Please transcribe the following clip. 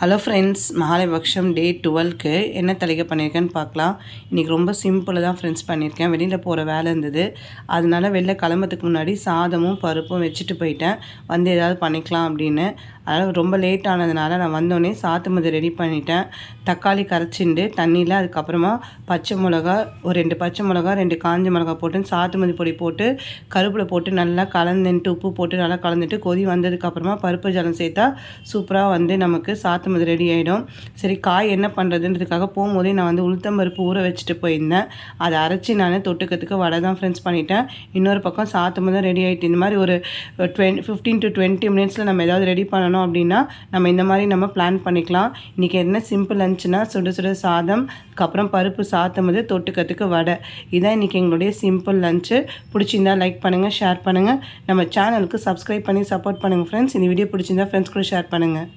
Hello friends மகாலபக்ஷம் டே டுவெல்க்கு என்ன தலைக்க பண்ணியிருக்கேன்னு பார்க்கலாம். இன்றைக்கி ரொம்ப சிம்பிளாக தான் ஃப்ரெண்ட்ஸ் பண்ணியிருக்கேன். வெளியில் போகிற வேலை இருந்தது. அதனால் வெளில கிளம்புறதுக்கு முன்னாடி சாதமும் பருப்பும் வச்சுட்டு போயிட்டேன். வந்து ஏதாவது பண்ணிக்கலாம் அப்படின்னு. அதனால் ரொம்ப லேட் ஆனதுனால நான் வந்தோடனே சாத்து மது ரெடி பண்ணிட்டேன். தக்காளி கரைச்சிண்டு தண்ணியில் அதுக்கப்புறமா பச்சை மிளகா ஒரு ரெண்டு பச்சை மிளகா ரெண்டு காஞ்ச மிளகா போட்டு சாத்து மது பொடி போட்டு கருப்பில் போட்டு நல்லா கலந்துட்டு உப்பு போட்டு நல்லா கலந்துட்டு கொதி வந்ததுக்கப்புறமா பருப்பு ஜலம் சேர்த்தா சூப்பராக வந்து நமக்கு சாத்து மது ரெடி ஆகிடும் சரி காய் என்ன பண்ணுறதுன்றதுக்காக போகும்போதே நான் வந்து உளுத்தம் பருப்பு ஊற வச்சுட்டு போயிருந்தேன். அதை அரைச்சி நான் தொட்டுக்கிறதுக்கு வடை தான் ஃப்ரெண்ட்ஸ் பண்ணிட்டேன். இன்னொரு பக்கம் சாத்தும் தான் ரெடி ஆகிட்டு இந்த மாதிரி ஒரு டுவென் ஃபிஃப்டீன் டு டுவெண்ட்டி மினிட்ஸில் நம்ம ஏதாவது ரெடி பண்ணணும் அப்படின்னா நம்ம இந்த மாதிரி நம்ம பிளான் பண்ணிக்கலாம். இன்றைக்கி என்ன சிம்பிள் லஞ்சுனா சுட சுட சாதம் அதுக்கப்புறம் பருப்பு சாத்தம் போது தொட்டுக்கிறதுக்கு வடை. இதான் இன்றைக்கி எங்களுடைய சிம்பிள் லஞ்சு பிடிச்சிருந்தா லைக் பண்ணுங்கள் ஷேர் பண்ணுங்கள் நம்ம சேனலுக்கு சப்ஸ்கிரைப் பண்ணி சப்போர்ட் பண்ணுங்கள் ஃப்ரெண்ட்ஸ் இந்த வீடியோ பிடிச்சிருந்தா ஃப்ரெண்ட்ஸ் கூட ஷேர் பண்ணுங்கள்